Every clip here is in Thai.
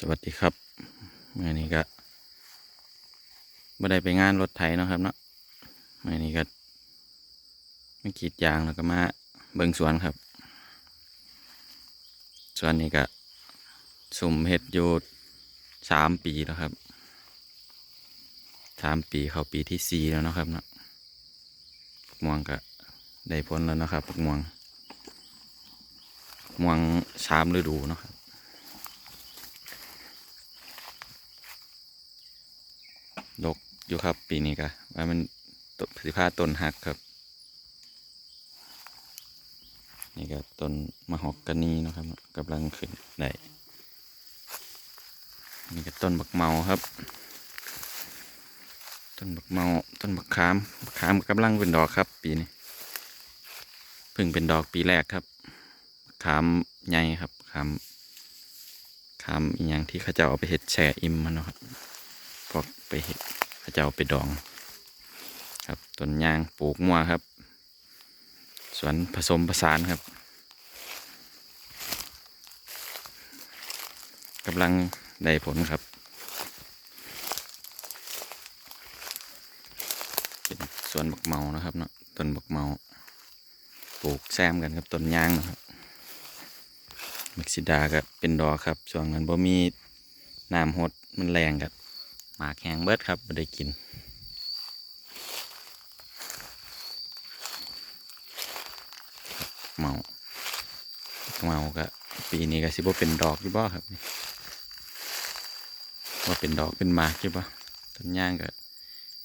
สวัสดีครับเมื่อนี้ก็ไม่ได้ไปงานรถไถเนาะครับเนาะเมื่อนี้ก็ไม่กีดยางแล้วก็มาเบิ่งสวนครับ สวนนี้ก็สุ่มเห็ดอยู่สามปีแล้วครับสามปีเข้าปีที่สี่แล้วเนาะครับเนาะปักม่วงก็ได้ผลแล้วนะครับปักม่วงม่วงสามฤดูเนาะครับ ดก อยู่ครับปีนี้ก็ว่ามันตนสิพาต้นหักครับ นี่ก็ต้นมะฮอกกานีนะครับกำลังขึ้นได้นี่ก็ต้นบักเมาครับ ต้นบักเมาต้นบักขามบักขามกำลังเป็นดอกครับ ปีนี้เพิ่งเป็นดอกปีแรกครับขามใหญ่ครับขามขามอหย่างที่เขาจะเอาไปเห็ดแช่อิ่มมันนะครับพวกไปเห็ด เขาจะเอาไปดอง ครับต้นยางปลูกมัวครับ สวนผสมผสานครับกำลังได้ผลครับ เป็นสวนบักเมานะครับเนาะต้นบักเมาปลูกแซมกันครับต้นยางนะครับมักซิดาก็เป็นดอกครับช่วงนั้นบ่มีน้ำหดมันแรงครับ หมากแห้งเบิดครับไม่ได้กินเมาเมาก็ปีนี้ก็สิบ่เป็นดอกอยู่บ่ครับว่าเป็นดอกเป็นหมากอยู่บ่ต้นย่างก็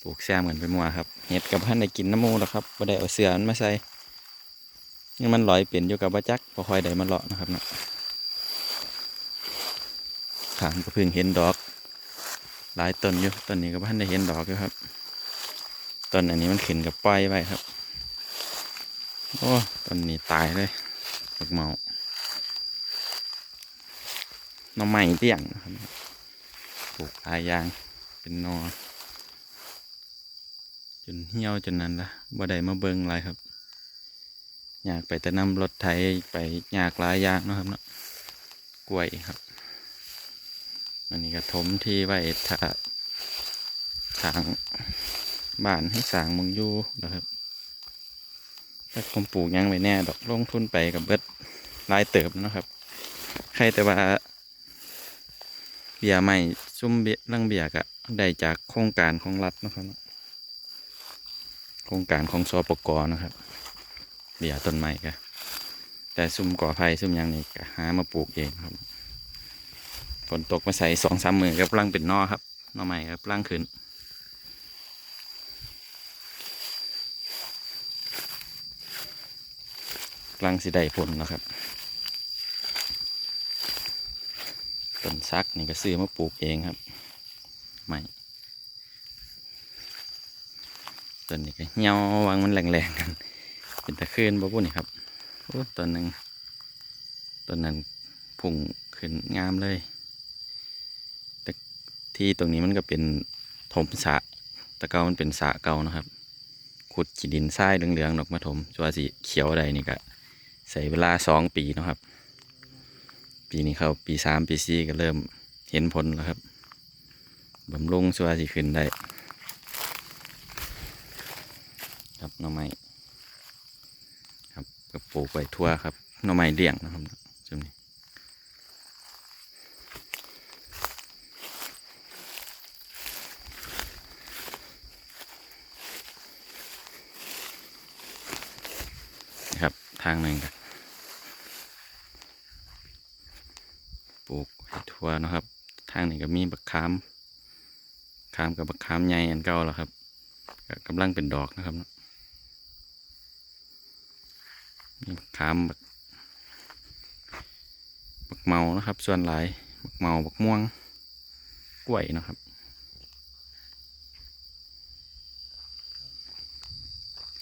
ปลูกแซมกันไปมัวครับเห็ดกับพันได้กินน้ำมูแล้วครับบ่ได้เอาเสือมันมาใส่ยังมันลอยเปลี่ยนอยู่กับบัจักพอคอยได้มาเลาะนะครับเนาะขางก็เพิ่งเห็นดอก หลายต้นอยู่ต้นนี้ก็พันได้เห็นดอกอยู่ครับต้นอันนี้มันขึ้นกับปล่อยไว้ครับโอ้ต้นนี้ตายเลยบักเมาหน่อไม้เตี้ยงนะครับปลูกลายยางเป็นนอจนเหี่ยวจนนั้นละบ่ได้มาเบิ่งหลายครับ อยากไปแต่นำรถไถไปอยากหลายอย่างนะครับเนาะกล้วยครับ อันนี้ก็ถมที่ไว้ถ้าทางบ้านให้สางมึงอยู่นะครับถ้าผมปลูกยังไว้แน่ดอกลงทุนไปกับเบิดลายเติบนะครับ ใครแต่ว่า เบียร์ใหม่ซุ่มเบียร่างเบียร์กะได้จากโครงการของรัฐนะครับ โครงการของสปกนะครับ เบียร์ต้นไม้กะแต่ซุ่มก่อไผ่ซุ่มยังนี่กะหามาปลูกเองครับ ฝนตกมาใส่สองสามมือกับลังเป็นนอครับนอใหม่ครับลังขึ้นลังสิได้ผลแล้วครับต้นซักนี่ก็ซื้อมาปลูกเองครับไม่ต้นนี้ก็เหี่ยววางมันแรงๆกัน เป็นตะคืนบ่ปุ่นนี่ครับต้นหนึ่งต้นนั้นพุ่งขึ้นงามเลย ที่ตรงนี้มันก็เป็นถมสะตะเกามันเป็นสะเก่านะครับ ขุดขีดินทรายเหลืองๆออกมาถมจัวสีเขียวใดนี่ก็ใส่เวลาสองปีนะครับ ปีนี้เข้าปีสามปีสี่ก็เริ่มเห็นผลแล้วครับบำรุงจัวสีขึ้นได้ ครับหน่อไม้ครับก็ปลูกไว้ทั่วครับหน่อไม้เลี้ยงนะครับช่วงนี้ นะครับทางหนึ่งครับปลูกให้ทั่วนะครับ ทางนี้ก็มีบักขามขามกับบักขามใหญ่อันเก่าแล้วครับกกำลังเป็นดอกนะครับมีบักขามบักบักเมานะครับ ส่วนหลายบักเมาบักม่วงกล้วยนะครับ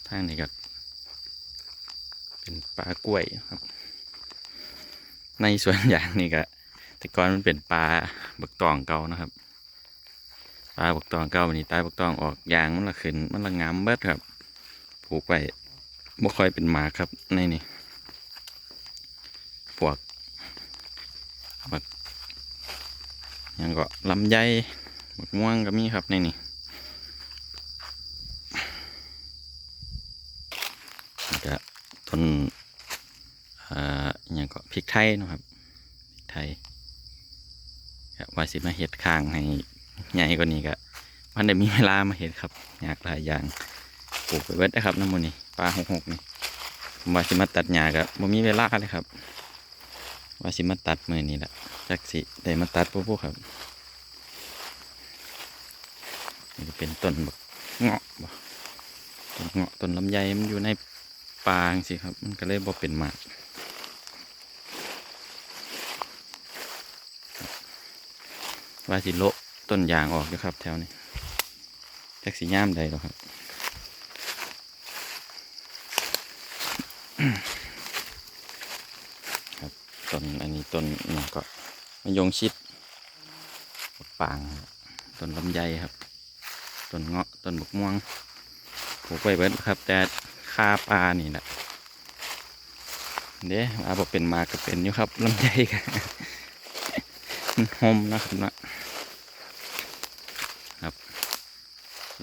ทางนี้ก็ ปลากล้วยครับ ในสวนยางนี่ก็แต่ก่อนมันเป็นปลาบักตองเก่านะครับปลาบักตองเก่าวันนี้ตายบักตองออกยางมันละขึ้นมันละงามเบิดครับ ผูกไปบ่ค่อยเป็นหมาครับในนี่พวกบักยังก็ลำไยหมกม่วงก็มีครับในนี่ก็ต้น พริกไทยนะครับพริกไทยก็ว่าสิมาเห็ดข้างให้ใหญ่กว่านี้ก็มันได้มีเวลามาเห็ดครับอยากหลายอย่างปลูกไปเบิดนะครับน้ำมันนี่ปลาหกหกนี่ผมว่าสิมาตัดหญ้าก็บ่มีเวลาเลยครับ ว่าสิมาตัดมือนี่แหละจักสิได้มาตัดพวกพวกครับนี่เป็นต้นบักเงาะบ่ต้นเงาะต้นลำไยมันอยู่ในปางสิครับ มันก็เลยบ่เป็นหมาก ว่าสิโละต้นยางออกอยู่ครับ แถวนี้แจักสิย่ามใดหรอครับครับต้นอันนี้ต้นนี่ก็มะยงชิดปางต้นลำไยครับต้นเงาะต้นบกม่วงปลูกไว้เบิดครับ แต่ค่าปลานี่แหละเด้อาบอกเป็นมากก็เป็นอยู่ครับลำไยกัน หอมนะครับนะครับ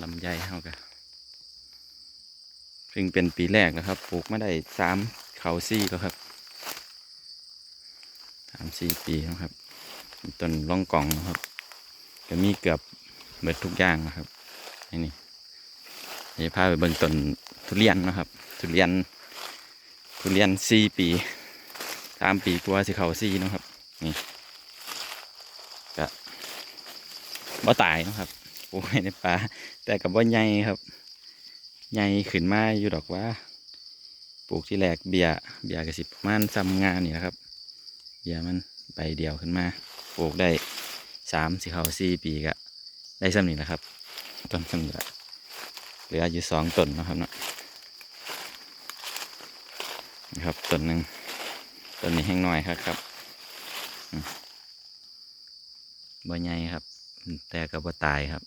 ลำไยเขากันซึ่งเป็นปีแรกนะครับ ปลูกไม่ได้สามเขาซี่ก็ครับสามสี่ปีแล้วครับต้นร่องกล่องนะครับก็มีเกือบเบิดทุกอย่างนะครับนี่นี่พาไปเบิ่งต้นทุเรียนนะครับ ทุเรียน ทุเรียนสี่ปีสามปีกว่าสิเขาสี่นะครับนี่ก็ บ่ตายนะครับปลูกไว้ในป่าแต่กับว่าใหญ่ครับใหญ่ขึ้นมาอยู่ดอกว่า ปลูกที่แรกเบียร์เบียร์กระสิบประมาณซ้ำงานนี่นะครับ เบียร์มันใบเดียวขึ้นมา ปลูกได้สามสี่เขาสี่ปีก็ได้ซ้ำนี่แหละครับ ต้นซ้ำนี่ละเหลืออยู่สองต้นนะครับเนาะนะครับต้นหนึ่งต้นนี้แห้งหน้อยครับครับบ่ใหญ่ครับ แต่ก็บ่ตายครับ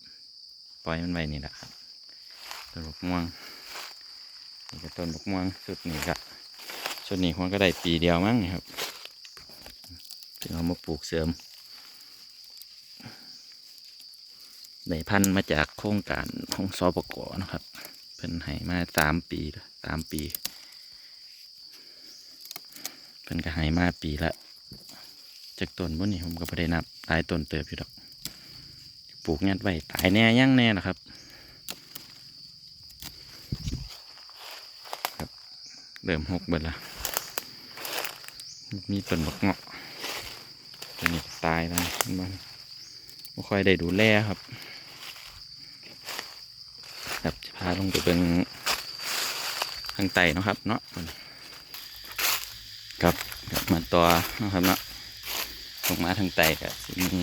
ปล่อยมันไว้นี่แหละครับต้นบกม่วงนี่ก็ต้นบกม่วงสุดนี่ก็สุดนี้มันก็ได้ปีเดียวมั้งนี่ครับถึงเอามาปลูกเสริมได้พันธุ์มาจากโครงการของสปกนะครับ เพิ่นให้มาสามปีสามปี เพิ่นก็ให้มาปีละจากต้นพวกนี้ผมก็ไม่ได้นับหลายต้นเติบอยู่ดอก ปลูกงัดไว้ตายแน่ยั่งแน่นะครับครับเริ่มหกเบิดละมีต้นบักเงาะตัวนี้ตายแล้วมันไม่ค่อยได้ดูแลครับครับจะพาลงไปเบิ่งทางไต่นะครับ เนาะครับกลับมาต่อนะครับเนาะลงมาทางไต่ก็สิมี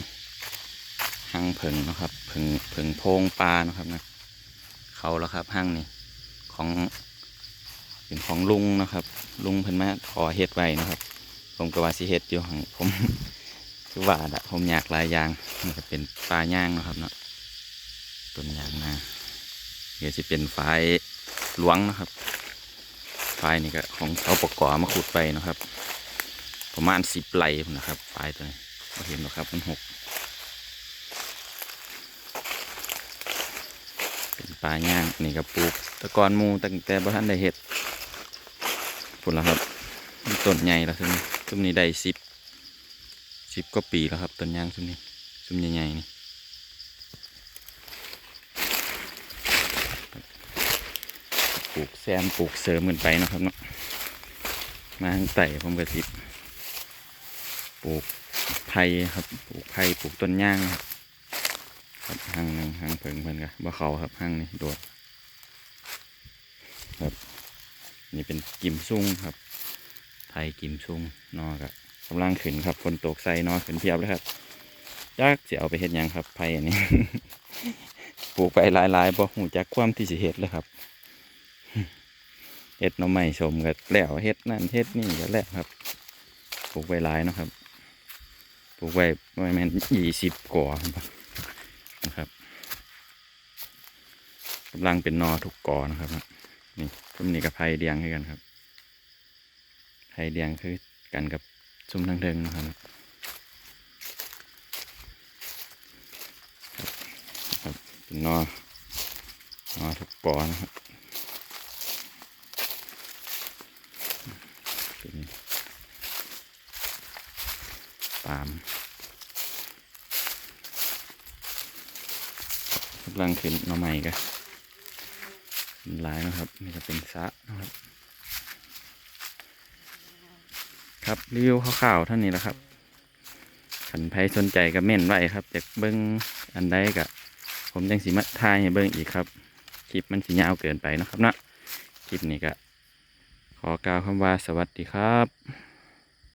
ห้างเพิงนะครับเพิงเพิงโพงปลานะครับนะเขาแล้วครับห้างนี่ของเป็นของลุงนะครับ ลุงเพิ่นมาขอเฮ็ดไว้นะครับ ผมก็ว่าสิเฮ็ดอยู่ของผมคือว่าอะผมอยากหลายอย่างมันก็เป็นปลาย่างนะครับเนาะต้นยางนาเดี๋ยวจะเป็นฝายหลวงนะครับฝายนี่ก็ของเขาประกอบมาขุดไปนะครับ ประมาณสิบไร่พุ่นนะครับฝายตัวนี้เราเห็นหรอครับมันหก ป็นปลาย่างนี่ก็ปลูกตะกอนมูตั้งแต่บ่ทันได้เห็ดพุ่นแล้วครับต้นใหญ่แล้วซึ่งซึ่งนี้ได้สิบสิบกว่าปีแล้วครับต้นยางซุ้มนี้ซุ้มใหญ่ๆนี่ปลูกแซมปลูกเสริมกันไปนะครับเนาะมาทางไต่ผมก็สิบปลูกไผ่ครับปลูกไผ่ปลูกต้นย่างครับ ครับห้างหนึ่งห้างเพิงเพิ่นก็บ่เขาครับห้างนี้โดดครับ นี่เป็นกิมซุ่งครับไผ่กิมซุ่งนอกอะกำลังขึ้นครับฝนตกใส่นอขึ้นเพียบเลยครับจักจะเอาไปเฮ็ดยังครับไผ่อันนี้ ปลูกไปหลายๆบ่หูจักความที่สิเฮ็ดเลยครับเฮ็ดน้ำใหม่ชมก็แล้วเฮ็ดนั่นเฮ็ดนี่ก็แล้วครับ ปลูกไว้หลายนะครับ ปลูกไว้ประมาณยี่สิบก่อะครับ กำลังเป็นนอทุกกอนะครับนี่ต้นนี้กับไผ่เดียงให้กันครับไผ่เดียงคือกันกับซุ่มทางเดิงนะครับเป็นนอนอทุกปอนะครับเป็นปาล์มกำลังขึ้นหน่อใหม่กัน เป็นลายนะครับนี่จะเป็นสะนะครับ ครับรีวิวข่าวๆเท่านี้แหละครับขันไพสนใจก็เม่นไว้ครับจากเบิ้งอันใดกับผมยังสีมัทายให้เบิ้งอีกครับคลิปมันสียาวเกินไปนะครับนะคลิปนี้ก็ขอกล่าวคำว่าสวัสดีครับ